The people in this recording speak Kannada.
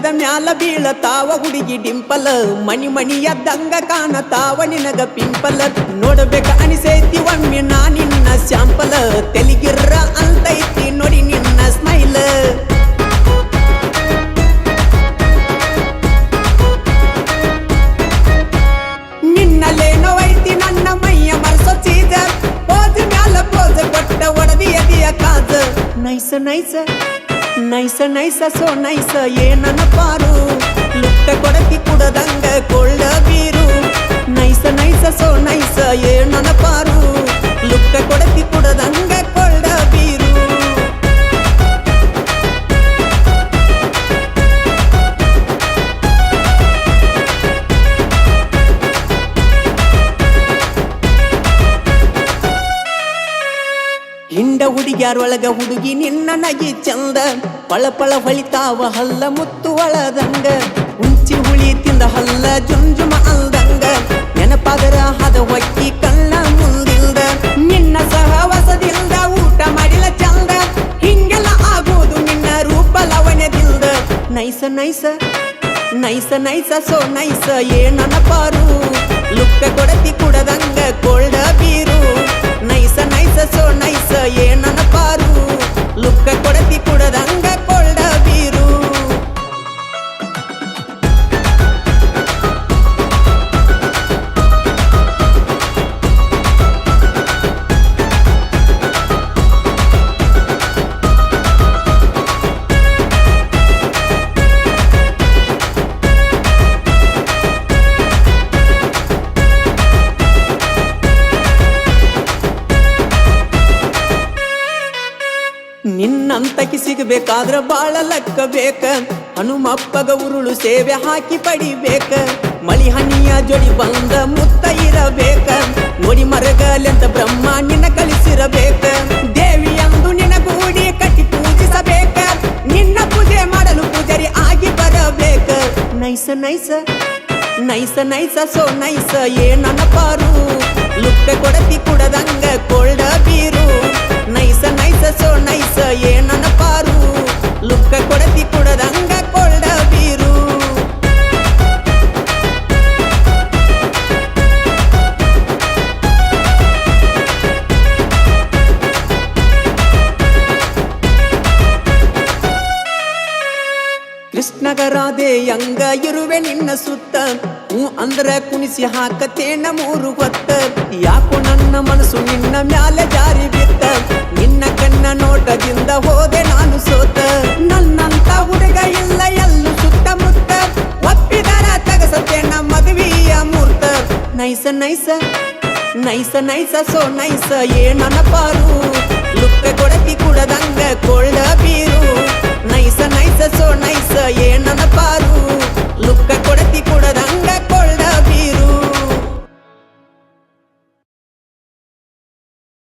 ಮ್ಯಾಲ ಬೀಳತಾವ ಹುಡುಗಿ ಡಿಂಪಲ್. ಮಣಿ ಮಣಿಯದ್ದಂಗ ಕಾಣತಾವ ನಿನಗ ಪಿಂಪಲ. ನೋಡಬೇಕ ಅನಿಸೈತಿ ಒಮ್ಮೆ ನಾ ನಿನ್ನ ಸ್ಯಾಂಪಲ್ ತೆಲಿಗಿರ್ರ ಅಂತೈತಿ ನೋಡಿ ನಿನ್ನ ಸ್ಮೈಲ್. ನಿನ್ನಲ್ಲೇನೋ ಐತಿ ನನ್ನ ಮೈಯ ಮರ್ಸೋ ಚೀಜ. ಪೋಜ್ ಮ್ಯಾಲ ಪೋಜ್ ಕೊಟ್ಟ ಒಡದಿ ಎದಿಯ ಕಾಜ. ನೈಸ ನೈಸ. ನೈಸ ನೈಸ ಸೋ ನೈಸ ಏನನ ಪಾರು ಲುಕ್ಕ ಕೊಡತಿ ಕುಡದಂಗ ಕೊಳ್ಳ ಬೀರು ಹುಡುಗ್ಯಾರೊಳಗ ಹುಡುಗಿ ನಿನ್ನ ನಗಿ ಚಂದ. ಪಳ ಹೊಳಿತಾವ ಹಲ್ಲ ಮುತ್ತು ಒಳದಂಗ. ಉಂಚಿ ಹುಳಿ ತಿಂದ ಹಲ್ಲ ಜುಂಜುಮ ಅಲ್ದಂಗ ನೆನಪಾದರ ಹದ ಹೊಕ್ಕಿ ಕಣ್ಣ ಮುಂದಿಲ್ದ ನಿನ್ನ ಸಹವಾಸದಿಂದ ಊಟ ಮಾಡಿಲ್ಲ ಚಂದ. ಹಿಂಗೆಲ್ಲ ಆಗೋದು ನಿನ್ನ ರೂಪ ಲವಣದಿಲ್ದ ನೈಸ ನೈಸ ನೈಸ ನೈಸ, ಸೋ ನೈಸ ಏನನ ಪಾರು. ಲುಕ್ಕ ಕೊಡತಿ ಕುಡದಂಗ ಕೊಳ್ಳ ಬೀರು. ನೈಸ ನೈಸ, ಸೋ ನಿನ್ನಂತಕಿ ಸಿಗಬೇಕಾದ್ರ ಬಾಳ ಲಕ್ಕ ಬೇಕ. ಹನುಮಪ್ಪಗ ಉರುಳು ಸೇವೆ ಹಾಕಿ ಪಡಿಬೇಕ. ಮಳಿ ಹಣ್ಣಿಯ ಜೋಡಿ ಬಂದ ಮುತ್ತ ಇರಬೇಕ. ನೋಡಿ ಮರಗಲೆಂತ ಬ್ರಹ್ಮ ನಿನ್ನ ಕಳಿಸಿರಬೇಕ ದೇವಿ ಅಂದು ನಿನ್ನ ಗೂಡಿ ಕಟ್ಟಿ ಪೂಜಿಸಬೇಕ. ನಿನ್ನ ಪೂಜೆ ಮಾಡಲು ಪೂಜಾರಿ ಆಗಿ ಬರಬೇಕ. ನೈಸ ನೈಸ ನೈಸ ನೈಸ, ಸೋ ನೈಸ ಏನನ ಪಾರು. ಲುಕ್ಕ ಕೊಡತಿ ಕುಡದಂಗ ಕೃಷ್ಣಗರಾದೆ ಅಂಗ ಇರುವೆ ನಿನ್ನ ಸುತ್ತ. ಹ್ಞೂ ಅಂದ್ರ ಕುಣಿಸಿ ಹಾಕತೇನ ಮೂರು ಹೊತ್ತ. ಯಾಕೋ ನನ್ನ ಮನಸ್ಸು ನಿನ್ನ ಮ್ಯಾಲೆ ಜಾರಿ ಬಿತ್ತ. ನಿನ್ನ ಕಣ್ಣ ನೋಟದಿಂದ ಹೋದೆ ನಾನು ಸೋತ. ನನ್ನಂತ ಹುಡುಗ ಇಲ್ಲ, ಎಲ್ಲೂ ಸುತ್ತಮುತ್ತ. ಒಪ್ಪಿದರ ನಮ್ಮ ಮದುವೆಯ ಮೂರ್ತ ನೈಸ ನೈಸ ನೈಸ ನೈಸ ಸೋ ನೈಸ ಏನನ ಪಾರು. ಲುಕ್ಕ கூட தங்க